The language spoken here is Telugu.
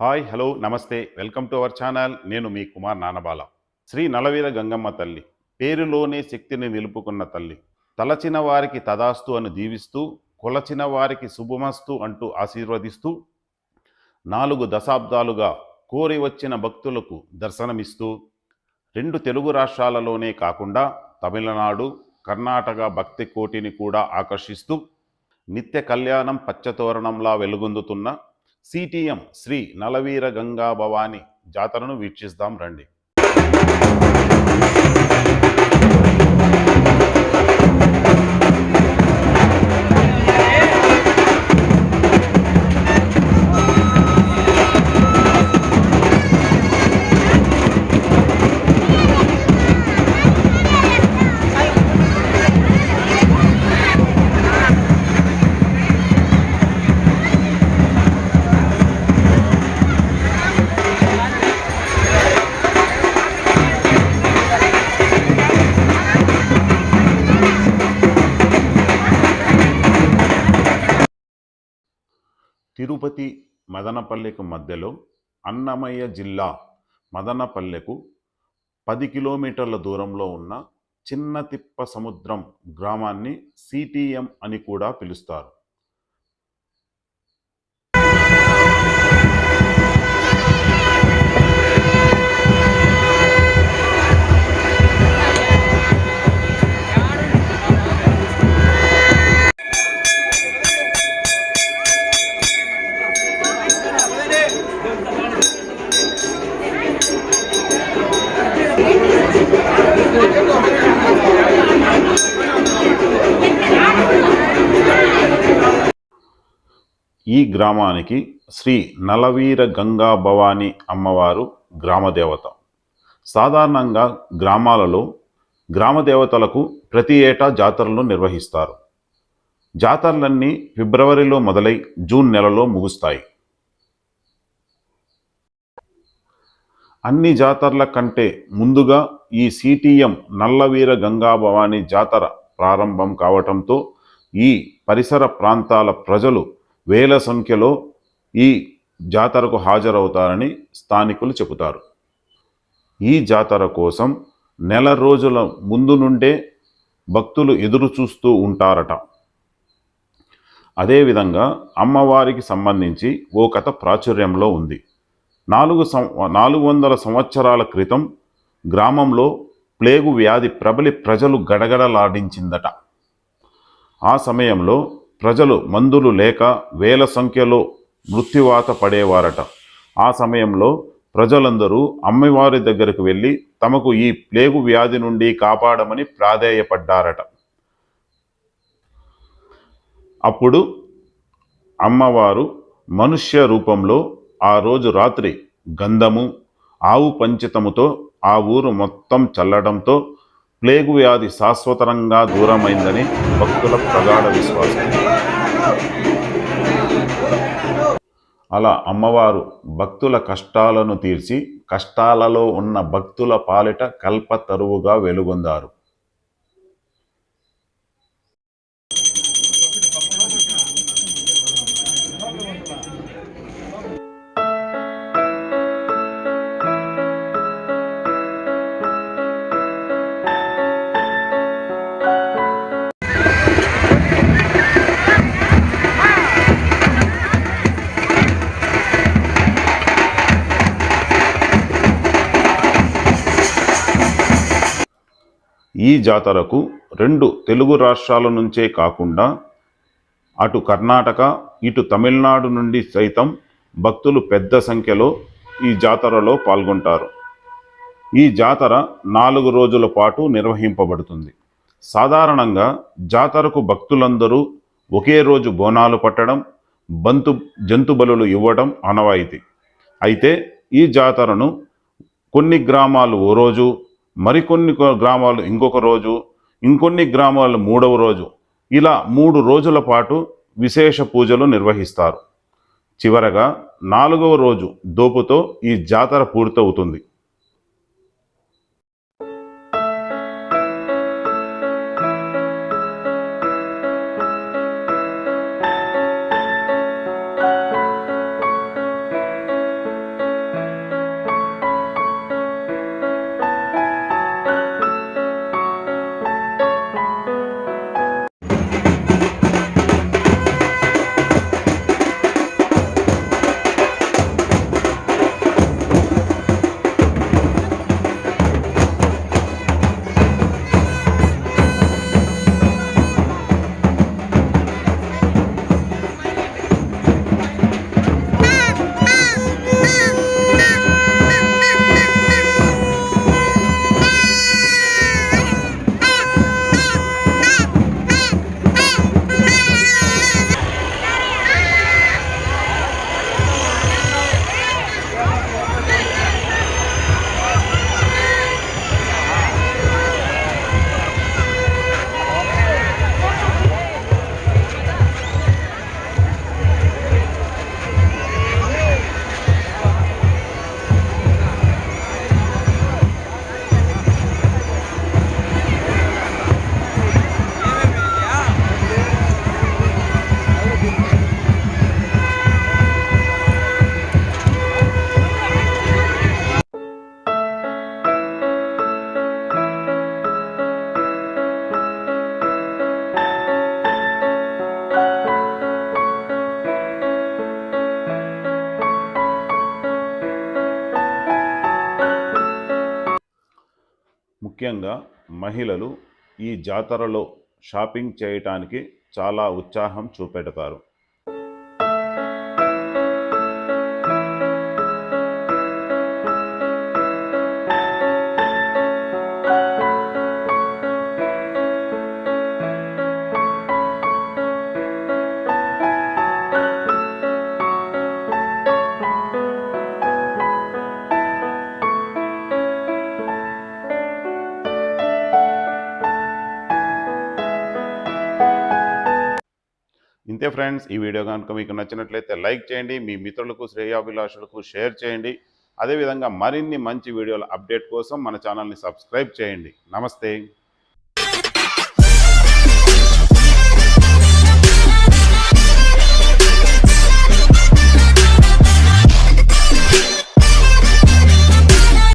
Hi hello namaste. Welcome to our channel. నేను మీ కుమార్ నానబాల. శ్రీ నలవీర గంగమ్మ తల్లి. పేరులోనే శక్తిని నిలుపుకున్న తల్లి. తలచిన వారికి తదాస్తు అని దీవిస్తూ కొలచిన వారికి శుభమస్తు అంటూ ఆశీర్వదిస్తూ నాలుగు దశాబ్దాలుగా కోరి వచ్చిన భక్తులకు దర్శనమిస్తూ రెండు తెలుగు రాష్ట్రాలలోనే కాకుండా తమిళనాడు కర్ణాటక భక్తి కోటిని కూడా ఆకర్షిస్తూ నిత్య కళ్యాణం పచ్చతోరణంలా వెలుగొందుతున్న సిటిఎం శ్రీ నలవీర గంగా భవాని జాతరను వీక్షిస్తాం రండి. తిరుపతి మదనపల్లెకు మధ్యలో అన్నమయ్య జిల్లా మదనపల్లెకు పది కిలోమీటర్ల దూరంలో ఉన్న చిన్న తిప్ప సముద్రం గ్రామాన్ని సిటిఎం అని కూడా పిలుస్తారు. ఈ గ్రామానికి శ్రీ నలవీర గంగా భవాని అమ్మవారు గ్రామదేవత. సాధారణంగా గ్రామాలలో గ్రామదేవతలకు ప్రతి ఏటా జాతరలు నిర్వహిస్తారు. జాతరలన్నీ ఫిబ్రవరిలో మొదలై జూన్ నెలలో ముగుస్తాయి. అన్ని జాతరల కంటే ముందుగా ఈ సిటిఎం నల్లవీర గంగా భవానీ జాతర ప్రారంభం కావటంతో ఈ పరిసర ప్రాంతాల ప్రజలు వేల సంఖ్యలో ఈ జాతరకు హాజరవుతారని స్థానికులు చెబుతారు. ఈ జాతర కోసం నెల రోజుల ముందు నుండే భక్తులు ఎదురు చూస్తూ ఉంటారట. అదేవిధంగా అమ్మవారికి సంబంధించి ఓ కథ ప్రాచుర్యంలో ఉంది. నాలుగు సం నాలుగు వందల సంవత్సరాల క్రితం గ్రామంలో ప్లేగు వ్యాధి ప్రబలి ప్రజలు గడగడలాడించిందట. ఆ సమయంలో ప్రజలు మందులు లేక వేల సంఖ్యలో మృత్యువాత పడేవారట. ఆ సమయంలో ప్రజలందరూ అమ్మవారి దగ్గరకు వెళ్ళి తమకు ఈ ప్లేగు వ్యాధి నుండి కాపాడమని ప్రాధేయపడ్డారట. అప్పుడు అమ్మవారు మనుష్య రూపంలో ఆ రోజు రాత్రి గంధము ఆవు పంచితముతో ఆ ఊరు మొత్తం చల్లడంతో ప్లేగు వ్యాధి శాశ్వతరంగా దూరమైందని భక్తుల ప్రగాఢ విశ్వాసం. అలా అమ్మవారు భక్తుల కష్టాలను తీర్చి కష్టాలలో ఉన్న భక్తుల పాలిట కల్పతరువుగా వెలుగొందారు. ఈ జాతరకు రెండు తెలుగు రాష్ట్రాల నుంచే కాకుండా అటు కర్ణాటక ఇటు తమిళనాడు నుండి సైతం భక్తులు పెద్ద సంఖ్యలో ఈ జాతరలో పాల్గొంటారు. ఈ జాతర నాలుగు రోజుల పాటు నిర్వహింపబడుతుంది. సాధారణంగా జాతరకు భక్తులందరూ ఒకే రోజు బోనాలు పట్టడం బంతు జంతు బలులు ఇవ్వడం ఆనవాయితీ. అయితే ఈ జాతరను కొన్ని గ్రామాలు ఓ రోజు మరికొన్ని గ్రామాలు ఇంకొక రోజు ఇంకొన్ని గ్రామాలు మూడవ రోజు ఇలా మూడు రోజుల పాటు విశేష పూజలు నిర్వహిస్తారు. చివరగా నాలుగవ రోజు దోపుతో ఈ జాతర పూర్తవుతుంది. ముఖ్యంగా మహిళలు ఈ జాతరలో షాపింగ్ చేయటానికి చాలా ఉత్సాహం చూపెడతారు. ఇంతే ఫ్రెండ్స్ ఈ వీడియో కనుక మీకు నచ్చినట్లయితే లైక్ చేయండి మీ మిత్రులకు శ్రేయాభిలాషులకు షేర్ చేయండి. అదేవిధంగా మరిన్ని మంచి వీడియోల అప్డేట్ కోసం మన ఛానల్ని సబ్స్క్రైబ్ చేయండి. నమస్తే.